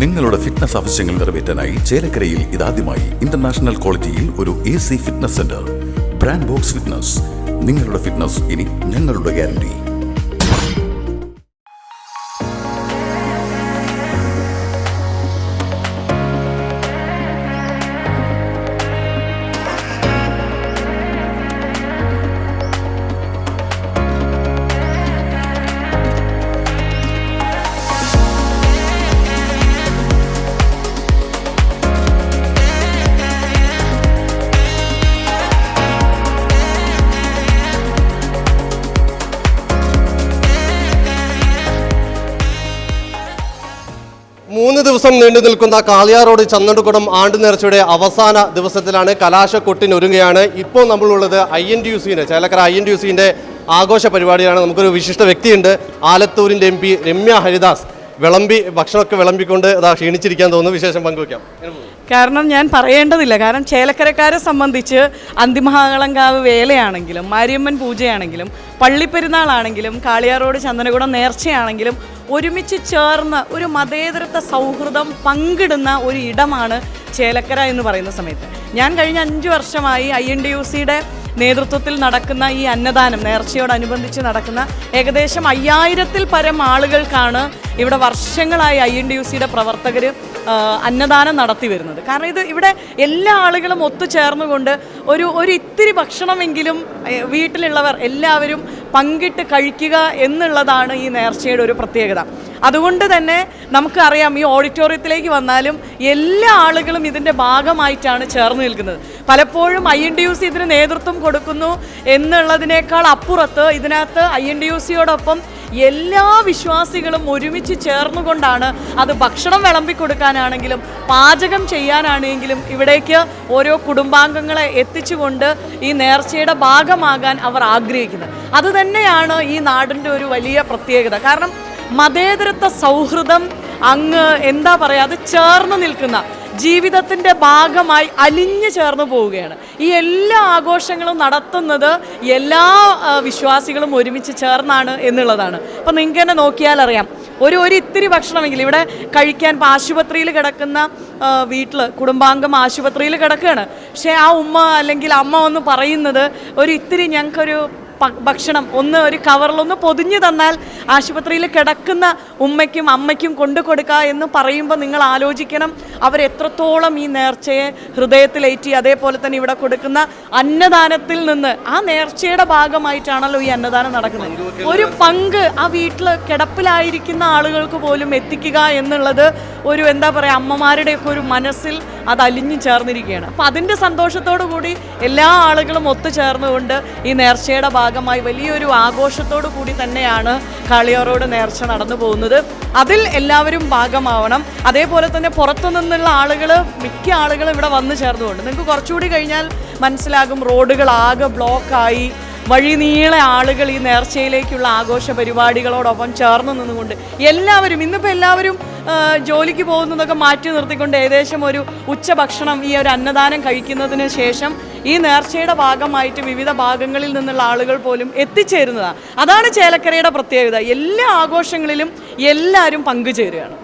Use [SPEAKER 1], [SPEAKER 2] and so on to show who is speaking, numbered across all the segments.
[SPEAKER 1] നിങ്ങളുടെ ഫിറ്റ്നസ് ആവശ്യങ്ങൾ നിറവേറ്റാനായി ചേലക്കരയിൽ ഇതാദ്യമായി ഇന്റർനാഷണൽ ക്വാളിറ്റിയിൽ ഒരു A C fitness centre brand box fitness നിങ്ങളുടെ ഫിറ്റ്നസ് ഇനി ഞങ്ങളുടെ ഗ്യാരണ്ടി
[SPEAKER 2] ദിവസം നീണ്ടു നിൽക്കുന്ന കാളിയാറോഡ് ചന്നണ്ടുകുടം ആണ്ടുനേർച്ചയുടെ അവസാന ദിവസത്തിലാണ് കലാശക്കൊട്ടിനൊരുങ്ങുകയാണ്. ഇപ്പോൾ നമ്മളുള്ളത് ഐ എൻ ഡി യു സിന്റെ Chelakkara I N D U സിന്റെ ആഘോഷ പരിപാടിയാണ് നമുക്കൊരു വിശിഷ്ട വ്യക്തിയുണ്ട് ആലത്തൂരിന്റെ എം പി രമ്യ ഹരിദാസ്. വിളമ്പി ഭക്ഷണമൊക്കെ വിളമ്പിക്കൊണ്ട് അതാ ക്ഷീണിച്ചിരിക്കാൻ തോന്നുന്നു. വിശേഷം പങ്കുവയ്ക്കാം
[SPEAKER 3] കാരണം ഞാൻ പറയേണ്ടതില്ല. കാരണം ചേലക്കരക്കാരെ സംബന്ധിച്ച് അന്തിമഹാകളങ്കാവ് വേലയാണെങ്കിലും മാരിയമ്മൻ പൂജയാണെങ്കിലും പള്ളിപ്പെരുന്നാളാണെങ്കിലും കാളിയാറോട് ചന്ദനകുടം നേർച്ചയാണെങ്കിലും ഒരുമിച്ച് ചേർന്ന് ഒരു മതേതരത്വ സൗഹൃദം പങ്കിടുന്ന ഒരു ഇടമാണ് ചേലക്കര എന്ന് പറയുന്ന സമയത്ത്. ഞാൻ കഴിഞ്ഞ അഞ്ച് വർഷമായി ഐ എൻ ഡി യു സിയുടെ നേതൃത്വത്തിൽ നടക്കുന്ന ഈ അന്നദാനം നേർച്ചയോടനുബന്ധിച്ച് നടക്കുന്ന ഏകദേശം അയ്യായിരത്തിൽ പരം ആളുകൾക്കാണ് ഇവിടെ വർഷങ്ങളായി ഐ എൻ ഡി യു സിയുടെ പ്രവർത്തകർ അന്നദാനം നടത്തി വരുന്നത്. കാരണം ഇത് ഇവിടെ എല്ലാ ആളുകളും ഒത്തുചേർന്നുകൊണ്ട് ഒരു ഒരു ഇത്തിരി ഭക്ഷണമെങ്കിലും വീട്ടിലുള്ളവർ എല്ലാവരും പങ്കിട്ട് കഴിക്കുക എന്നുള്ളതാണ് ഈ നേർച്ചയുടെ ഒരു പ്രത്യേകത. അതുകൊണ്ട് തന്നെ നമുക്കറിയാം ഈ ഓഡിറ്റോറിയത്തിലേക്ക് വന്നാലും എല്ലാ ആളുകളും ഇതിന്റെ ഭാഗമായിട്ടാണ് ചേർന്ന് നിൽക്കുന്നത്. പലപ്പോഴും I N D U C ഇതിന് നേതൃത്വം കൊടുക്കുന്നു എന്നുള്ളതിനേക്കാൾ അപ്പുറത്ത് ഇതിനകത്ത് ഐ എൻ ഡി യു സിയോടൊപ്പം എല്ലാ വിശ്വാസികളും ഒരുമിച്ച് ചേർന്നുകൊണ്ടാണ് അത് ഭക്ഷണം വിളമ്പി കൊടുക്കാനാണെങ്കിലും പാചകം ചെയ്യാനാണെങ്കിലും ഇവിടേക്ക് ഓരോ കുടുംബാംഗങ്ങളെ എത്തിച്ചുകൊണ്ട് ഈ നേർച്ചയുടെ ഭാഗമാകാൻ അവർ ആഗ്രഹിക്കുന്നത്. അതുതന്നെയാണ് ഈ നാടിന്റെ ഒരു വലിയ പ്രത്യേകത. കാരണം മതേതരത്വ സൗഹൃദം അങ്ങ് എന്താ പറയുക അത് ചേർന്ന് നിൽക്കുന്ന ജീവിതത്തിന്റെ ഭാഗമായി അലിഞ്ഞു ചേർന്ന് പോവുകയാണ്. ഈ എല്ലാ ആഘോഷങ്ങളും നടത്തുന്നത് എല്ലാ വിശ്വാസികളും ഒരുമിച്ച് ചേർന്നാണ് എന്നുള്ളതാണ്. അപ്പം നിങ്ങൾക്ക് തന്നെ നോക്കിയാൽ അറിയാം. ഒരു ഒരു ഇത്തിരി ഭക്ഷണമെങ്കിൽ ഇവിടെ കഴിക്കാൻ ഇപ്പോൾ ആശുപത്രിയിൽ കിടക്കുന്ന വീട്ടിൽ കുടുംബാംഗം ആശുപത്രിയിൽ കിടക്കുകയാണ്. പക്ഷേ ആ ഉമ്മ അല്ലെങ്കിൽ അമ്മ ഒന്ന് പറയുന്നത് ഒരു ഇത്തിരി ഞങ്ങൾക്കൊരു ഭക്ഷണം. ഒന്ന് ഒരു കവറിലൊന്ന് പൊതിഞ്ഞു തന്നാൽ ആശുപത്രിയിൽ കിടക്കുന്ന ഉമ്മയ്ക്കും അമ്മയ്ക്കും കൊണ്ടു കൊടുക്കുക എന്ന് പറയുമ്പോൾ നിങ്ങൾ ആലോചിക്കണം. അവരെത്രത്തോളം ഈ നേർച്ചയെ ഹൃദയത്തിലേറ്റി അതേപോലെ തന്നെ ഇവിടെ കൊടുക്കുന്ന അന്നദാനത്തിൽ നിന്ന്. ആ നേർച്ചയുടെ ഭാഗമായിട്ടാണല്ലോ ഈ അന്നദാനം നടക്കുന്നത്. ഒരു പങ്ക് ആ വീട്ടിൽ കിടപ്പിലായിരിക്കുന്ന ആളുകൾക്ക് പോലും എത്തിക്കുക എന്നുള്ളത് ഒരു എന്താ പറയുക അമ്മമാരുടെയൊക്കെ ഒരു മനസ്സിൽ അത് അലിഞ്ഞു ചേർന്നിരിക്കുകയാണ്. അപ്പം അതിന്റെ സന്തോഷത്തോടു കൂടി എല്ലാ ആളുകളും ഒത്തുചേർന്നുകൊണ്ട് ഈ നേർച്ചയുടെ ഭാഗമായി വലിയൊരു ആഘോഷത്തോടു കൂടി തന്നെയാണ് കളിയോറോട് നേർച്ച നടന്നു പോകുന്നത്. അതിൽ എല്ലാവരും ഭാഗമാവണം. അതേപോലെ തന്നെ പുറത്തു നിന്നുള്ള ആളുകൾ മിക്ക ആളുകളും ഇവിടെ വന്നു ചേർന്നുകൊണ്ട്. നിങ്ങൾക്ക് കുറച്ചുകൂടി കഴിഞ്ഞാൽ മനസ്സിലാകും റോഡുകൾ ആകെ ബ്ലോക്കായി വഴി നീളെ ആളുകൾ ഈ നേർച്ചയിലേക്കുള്ള ആഘോഷ പരിപാടികളോടൊപ്പം ചേർന്ന് നിന്നുകൊണ്ട് എല്ലാവരും ഇന്നിപ്പോൾ എല്ലാവരും ജോലിക്ക് പോകുന്നതൊക്കെ മാറ്റി നിർത്തിക്കൊണ്ട് ഏകദേശം ഒരു ഉച്ചഭക്ഷണം ഈ ഒരു അന്നദാനം കഴിക്കുന്നതിന് ശേഷം ഈ നേർച്ചയുടെ ഭാഗമായിട്ട് വിവിധ ഭാഗങ്ങളിൽ നിന്നുള്ള ആളുകൾ പോലും എത്തിച്ചേരുന്നതാണ്. അതാണ് ചേലക്കരയുടെ പ്രത്യേകത. എല്ലാ ആഘോഷങ്ങളിലും എല്ലാവരും പങ്കുചേരുകയാണ്.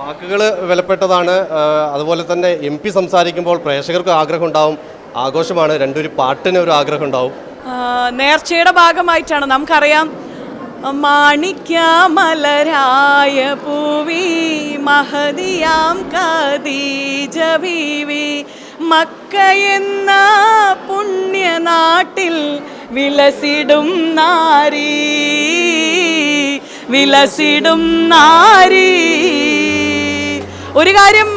[SPEAKER 2] വാക്കുകൾ വിലപ്പെട്ടതാണ്. അതുപോലെ തന്നെ എം സംസാരിക്കുമ്പോൾ പ്രേക്ഷകർക്ക് ആഗ്രഹം ഉണ്ടാവും. ആഘോഷമാണ്. രണ്ടൊരു പാട്ടിന് ഒരു ആഗ്രഹം ഉണ്ടാവും.
[SPEAKER 3] നേർച്ചയുടെ ഭാഗമായിട്ടാണ്. നമുക്കറിയാം മാണിക്യമലരായ പൂവി മഹതിയാം കദീജ മക്ക എന്ന പുണ്യനാട്ടിൽ വിലസിടും നാരീ വിലസിടും നാരി. ഒരു കാര്യം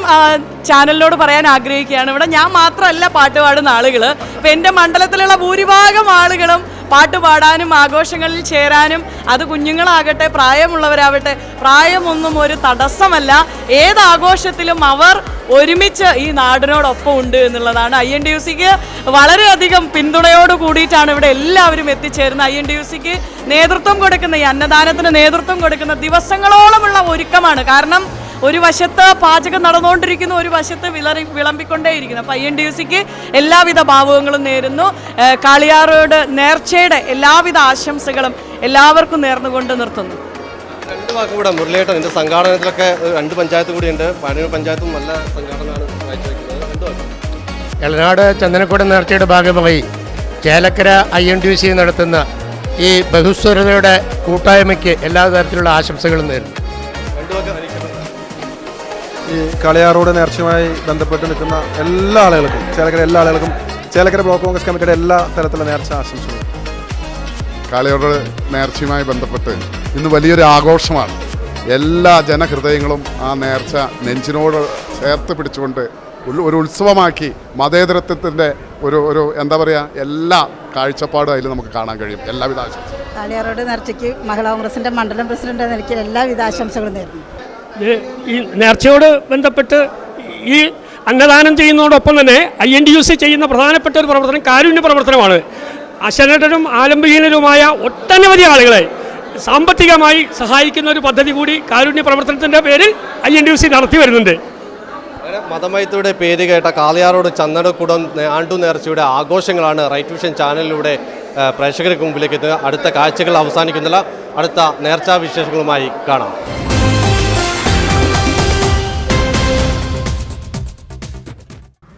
[SPEAKER 3] ചാനലിനോട് പറയാൻ ആഗ്രഹിക്കുകയാണ്. ഇവിടെ ഞാൻ മാത്രമല്ല പാട്ട് പാടുന്ന ആളുകൾ ഇപ്പം എന്റെ മണ്ഡലത്തിലുള്ള ഭൂരിഭാഗം ആളുകളും പാട്ട് പാടാനും ആഘോഷങ്ങളിൽ ചേരാനും അത് കുഞ്ഞുങ്ങളാകട്ടെ പ്രായമുള്ളവരാവട്ടെ പ്രായമൊന്നും ഒരു തടസ്സമല്ല. ഏത് ആഘോഷത്തിലും അവർ ഒരുമിച്ച് ഈ നാടിനോടൊപ്പം ഉണ്ട് എന്നുള്ളതാണ് ഐ എൻ ഡി യു സിക്ക് വളരെയധികം പിന്തുണയോട് കൂടിയിട്ടാണ് ഇവിടെ എല്ലാവരും എത്തിച്ചേരുന്നത്. ഐ എൻ ഡി യു സിക്ക് നേതൃത്വം കൊടുക്കുന്ന ഈ അന്നദാനത്തിന് നേതൃത്വം കൊടുക്കുന്ന ദിവസങ്ങളോളമുള്ള ഒരുക്കമാണ്. കാരണം ഒരു വശത്ത് പാചകം നടന്നുകൊണ്ടിരിക്കുന്നു ഒരു വശത്ത് വിളറി വിളമ്പിക്കൊണ്ടേയിരിക്കുന്നു. അപ്പം ഐ എൻ ഡി യു സിക്ക് എല്ലാവിധ ഭാവുകങ്ങളും നേരുന്നു. കാളിയാറോട് നേർച്ചയുടെ എല്ലാവിധ ആശംസകളും എല്ലാവർക്കും നേർന്നുകൊണ്ട് നിർത്തുന്നു.
[SPEAKER 2] രണ്ട് വാക്ക് കൂടെ മുരളിയേട്ടൻ എന്റെ സംഘാടനത്തിലൊക്കെ രണ്ട് പഞ്ചായത്ത് കൂടിയുണ്ട്. ഉണ്ട് പാനൂർ പഞ്ചായത്തും നല്ല സംഘാടനമാണ് കാഴ്ചവെക്കുന്നത്. രണ്ട് വാക്ക്.
[SPEAKER 4] എളനാട് ചന്ദനക്കുടം നേർച്ചയുടെ ഭാഗമായി Chelakkara I N T C നടത്തുന്ന ഈ ബഹുസ്വരതയുടെ കൂട്ടായ്മയ്ക്ക് എല്ലാ തരത്തിലുള്ള ആശംസകളും നേരുന്നു.
[SPEAKER 5] ഈ കളിയാറോട് നേർച്ചയുമായി ബന്ധപ്പെട്ട് നിൽക്കുന്ന എല്ലാ ആളുകൾക്കും ചേലക്കര എല്ലാ ആളുകൾക്കും ചേലക്കര ബ്ലോക്ക് കോൺഗ്രസ് കമ്മിറ്റിയുടെ എല്ലാ തരത്തിലുള്ള നേർച്ച ആശംസകളും.
[SPEAKER 6] കാളിയോട് നേർച്ചയുമായി ബന്ധപ്പെട്ട് ഇന്ന് വലിയൊരു ആഘോഷമാണ്. എല്ലാ ജനഹൃദയങ്ങളും ആ നേർച്ച നെഞ്ചിനോട് ചേർത്ത് പിടിച്ചുകൊണ്ട് ഒരു ഉത്സവമാക്കി മതേതരത്വത്തിന്റെ ഒരു ഒരു എന്താ പറയുക എല്ലാ കാഴ്ചപ്പാടും അതിൽ നമുക്ക് കാണാൻ കഴിയും. എല്ലാവിധ ആശംസകളും.
[SPEAKER 7] കാളിയാറോട് നേർച്ചയ്ക്ക് മഹിളാ കോൺഗ്രസിന്റെ മണ്ഡലം പ്രസിഡന്റ് എന്ന നിലയ്ക്ക് എല്ലാവിധ ആശംസകളും നേരുന്നു.
[SPEAKER 8] ഈ നേർച്ചയോട് ബന്ധപ്പെട്ട് ഈ അന്നദാനം ചെയ്യുന്നതോടൊപ്പം തന്നെ I N D U C ചെയ്യുന്ന പ്രധാനപ്പെട്ട ഒരു പ്രവർത്തനം കാരുണ്യ പ്രവർത്തനമാണ്. അശരണരും ആലംബഹീനരുമായ ഒട്ടനവധി ആളുകളെ സാമ്പത്തികമായി സഹായിക്കുന്ന ഒരു പദ്ധതി കൂടി കാരുണ്യ പ്രവർത്തനത്തിന്റെ പേരിൽ I N D U C നടത്തി വരുന്നുണ്ട്.
[SPEAKER 2] അങ്ങനെ പേര് കേട്ട കാളിയാറോട് ചന്ദനക്കുടം ആണ്ടു നേർച്ചയുടെ ആഘോഷങ്ങളാണ് റൈറ്റ് വിഷൻ ചാനലിലൂടെ പ്രേക്ഷകർക്ക് മുമ്പിലേക്ക് എത്തുക. അടുത്ത കാഴ്ചകൾ അവസാനിക്കുന്നില്ല. അടുത്ത നേർച്ചാ വിശേഷങ്ങളുമായി കാണാം.